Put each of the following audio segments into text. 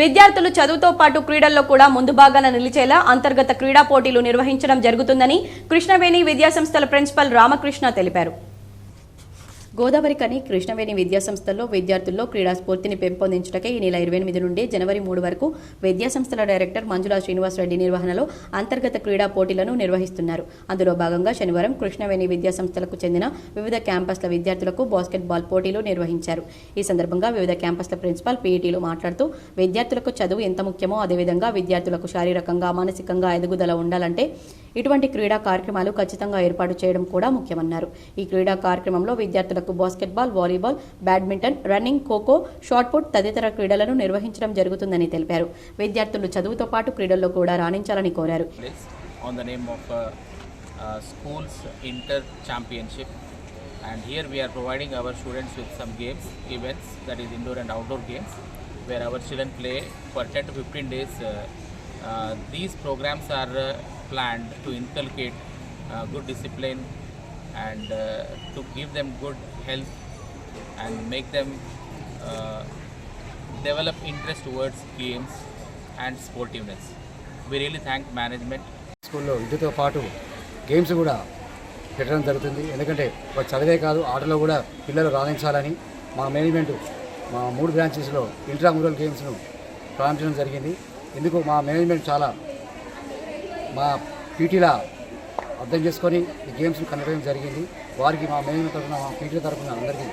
విద్యార్థులు చదువుతో పాటు క్రీడల్లో కూడా ముందు భాగాన నిలిచేలా అంతర్గత క్రీడా పోటీలు నిర్వహించడం జరుగుతుందని కృష్ణవేణి విద్యాసంస్థల ప్రిన్సిపల్ రామకృష్ణ తెలిపారు. గోదావరి కని కృష్ణవేణి విద్యాసంస్థల్లో విద్యార్థుల్లో క్రీడా స్ఫూర్తిని పెంపొందించటకే ఈ నెల ఇరవై ఎనిమిది నుండి జనవరి మూడు వరకు విద్యాసంస్థల డైరెక్టర్ మంజులా శ్రీనివాసరెడ్డి నిర్వహణలో అంతర్గత క్రీడా పోటీలను నిర్వహిస్తున్నారు. అందులో భాగంగా శనివారం కృష్ణవేణి విద్యాసంస్థలకు చెందిన వివిధ క్యాంపస్ల విద్యార్థులకు బాస్కెట్బాల్ పోటీలు నిర్వహించారు. ఈ సందర్భంగా వివిధ క్యాంపస్ల ప్రిన్సిపాల్ పీఈటీలు మాట్లాడుతూ విద్యార్థులకు చదువు ఎంత ముఖ్యమో అదేవిధంగా విద్యార్థులకు శారీరకంగా మానసికంగా ఎదుగుదల ఉండాలంటే ఇటువంటి క్రీడా కార్యక్రమాలు ఖచ్చితంగా ఏర్పాటు చేయడం కూడా ముఖ్యమన్నారు. ఈ క్రీడా కార్యక్రమంలో విద్యార్థులకు basketball volleyball badminton running kho kho shot put తదితర క్రీడలను నిర్వహించడం జరుగుతుందని తెలిపారు. విద్యార్థులు చదువుతో పాటు క్రీడల్లో కూడా రాణించాలని కోరారు. Uh, uh, and here we are providing our students with some games, events, that is indoor and outdoor games, where our children play for 10 to 15 days uh, these programs are uh, planned to inculcate uh, good discipline and uh, to give them good health and make them uh, develop interest towards games and sportiveness. We really thank management స్కూల్లో విద్యతో పాటు games కూడా పెట్టడం జరుగుతుంది ఎందుకంటే ఒక చదివే కాదు ఆటలో కూడా పిల్లలు రాణించాలని మా మేనేజ్మెంట్ మా మూడు బ్రాంచెస్లో ఇంట్రా గేమ్స్ను ప్రారంభించడం జరిగింది ఎందుకు మా మేనేజ్మెంట్ చాలా మా పీటీలా అర్థం చేసుకొని ఈ గేమ్స్ కండక్ట్ జరిగింది. వారికి మా మేనేజ్మెంట్ తరఫున మా పీటీల తరఫున అందరికీ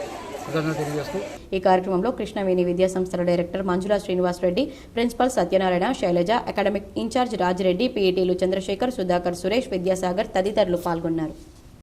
ఈ కార్యక్రమంలో కృష్ణవేణి విద్యాసంస్థల director Manjula Srinivasa Reddy principal Satyanarayana Shailaja academic in charge Raji Reddy పీఈటీలు Chandrasekhar Sudhakar Suresh Vidyasagar తదితరులు పాల్గొన్నారు.